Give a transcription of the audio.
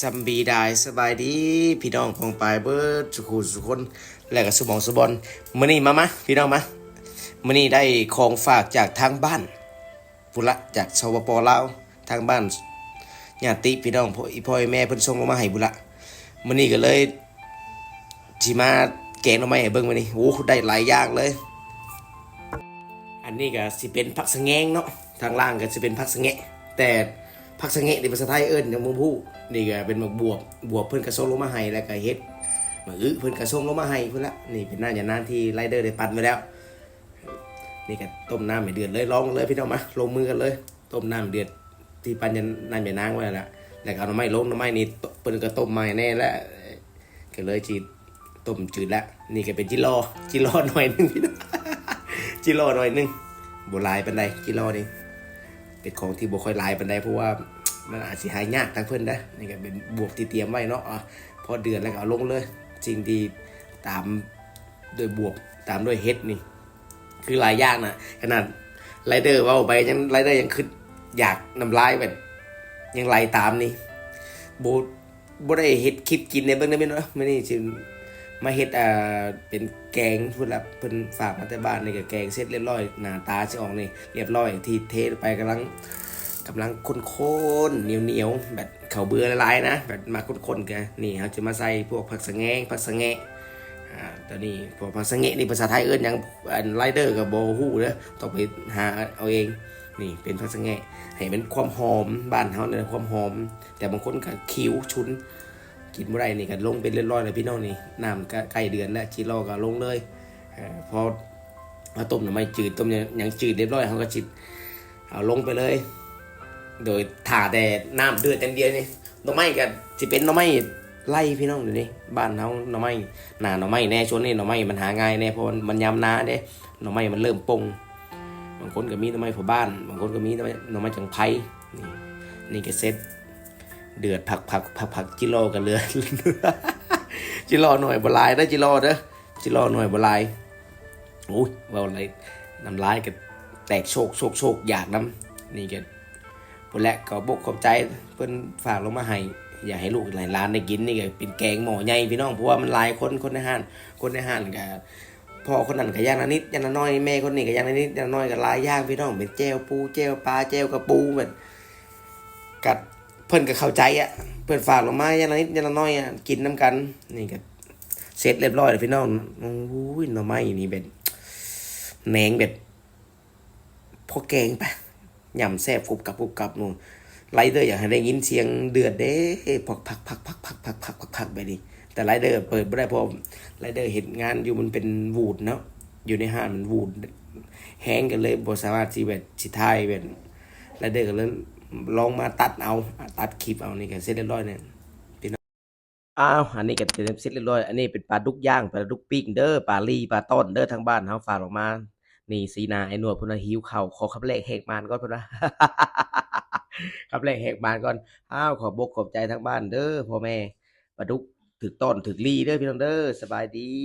ซัมบีได้สบายดีพี่น้องพองปลายเบิร์ดสุขุสุคนและก็สมองสบอนมื้อนี้มามาพี่น้องมามื้อนี้ได้ของฝากจากทางบ้านพุละจากสปปลาวทางบ้านญาติพี่น้องพ่ออีพ่อแม่เพิ่นส่งลงมาให้บุละมื้อนี้ก็เลยสิมาแกงหน่อไม้ให้เบิ่งมื้อนี้โอ้ได้หลายอย่างเลย อันนี้ก็สิเป็นผักสะแงงเนาะทางล่างก็สิเป็นผักสะแงะแต่ ผักสะแงะในภาษาไทยเอิ้นอย่างมึงผู้นี่ก็เป็นหมกบวบบวบเพิ่นกระส่งลงมาให้แล้วก็เฮ็ดหมกอึเพิ่นกระส่งลงมาให้เพิ่นละนี่เป็นหน้าอย่างนั้นที่ไรเดอร์ได้ปั่นไว้แล้ว นี่ก็ต้มน้ำให้เดือดเลยลองเลยพี่น้องมาลงมือกันเลย ต้มน้ำเดือดที่ปั่นยันน้ำอย่างนางไว้แล้วล่ะแล้วก็เอาหน้ำไม้ลงหน้ำไม้นี่เพิ่นก็ต้มใหม่แน่แล้วก็เลยจีต้มจืดล้วนี่ก็เป็นจิโร่จิโร่หน่อยหนึงพี่น้องจิโร่หน่อยหนึงโบหลายปันใดจิโร่นี่ เป็นของที่บ่ค่อยลายปันใดเพราะว่ามันอาจสิหายยากทางเพิ่อนนะนี่ก็เป็นบวกที่เตรียมไว้เนาะอะพอเดือนแล้วก็เอาลงเลยสิ่งที่ตามโดยบวกตามด้วยเฮ็ดนี่ คือลายยางนะขนาดไรเดอร์ว่าไปยังไรเดอร์ยังคืออยากนำลายแบบยังไล่ตามนี่โบโบได้เฮ็ดคิดกินในเบื้องนั้นไม่เนาะไม่นี่สิ มาเฮ็ดอ่าเป็นแกงพูดละเพิ่นฝากมาแต่บ้านนี่ก็แกงเสร็จเรียบร้อยหน้าตาสิออกนี่เรียบร้อยที่เทไปกำลังกำลังข้นๆเหนียวๆแบบเขาเบื่อละลายนะแบบมาข้นๆกันนี่เขาจะมาใส่พวกผักสะแงงผักสะแงะอ่าตอนนี้พอภาษาเงะนี่ภาษาไทยเอิ้นหยังอันไรเดอร์กับโบฮู้เด้อต้องไปหาเอาเองนี่เป็นภาษาเงะให้มันความหอมบ้านเฮาเนี่ยความหอม แต่บางคนก็คิ้วชุน กินบ่ได้นี่ก็ลงเป็นเรียบร้อยแล้วพี่น้องนี่น้ำก็ใกล้เดือนแล้วจิรอก็ลงเลยพอมาต้มน้ำไม่จืดต้มหยังหยังจืดเรียบร้อยเขาก็จิตเอาลงไปเลย โดยถ่าแต่น้ำเดือดอย่เดียวนี่หน่อไม้ก็สิเป็นหน่อไม้ไล่พี่น้องเดี๋ยวนี้บ้านเฮาหน่อไม้หนาหน่อไม้แน่ช่วงนี้หน่อไม้มันหาง่ายแน่เพราะมันมันยามนาเด้หน่อไม้มันเริ่มปงบางคนก็มีหน่อไม้ผัวบ้าน บางคนก็มีหน่อไม้หน่อไม้จังไพนี่นี่ก็เซ็ต เดือดผักผักผักผักจิโร่กันเลยจิโร่หน่อยบลายได้จิโร่เด้อจิโร่หน่อยบลายโอ้ยว่าอะไรน้ำลายก็แตกโชกโชกโชกอยากน้ำนี่ก็พุ่นแหละก็บกขอบใจเพิ่นฝากลงมาให้อยากให้ลูกหลายร้านได้กินนี่ก็เป็นแกงหม้อใหญ่พี่น้องเพราะว่ามันหลายคนคนในห้านคนในห้านก็พ่อคนนั้นก็ย่างนิดย่างน้อยแม่คนนี้ก็ย่างนิดย่างน้อยก็ลายย่างพี่น้องเป็นแจวปูแจวปลาแจวกระปูแบบกัด พิ่นก็เข้าใจอะ เพิ่นฝากลงมาย่างละนิดย่างละน้อยอะกินน้ำกัน นี่ก็เสร็จเรียบร้อยแล้วพี่น้องโอ้ยหน่อไม้นี่เป็นแหนงแบบพอแกงไปยำแซ่บกรุบกับกรุบกับนู่นไรเดอร์อยากให้ได้ยินเสียงเดือดเด้พักพักพักพักพักพักพักพักพักไปดิแต่ไรเดอร์เปิดไม่ได้เพราะไรเดอร์เห็นงานอยู่มันเป็นวูดเนาะอยู่ในห้างมันวูดแห้งกันเลยบ่สามารถที่แบบสิทายแบบไรเดอร์ก็เลย ลองมาตัดเอา ตัดคลิปเอานี่ก็เสร็จเรียบร้อยเนี่ยพี่น้องอ้าวอันนี้ก็เสร็จเรียบร้อย อันนี้เป็นปลาดุกย่างปลาดุกปิ้งเด้อปลาลีปลาต้นเด้อทางบ้านเฮาฝากออกมา นี่สีนาไอ้หนวดพุ่นหิวเข่าขอขับเลขแหกมานก่อนพุ่นนะขับเลขแหกมานก่อนอ้าวขอบกขอบใจทั้งบ้านเด้อพ่อแม่ปลาดุกถึกต้นถึกลีเด้อพี่น้องเด้อสบายดี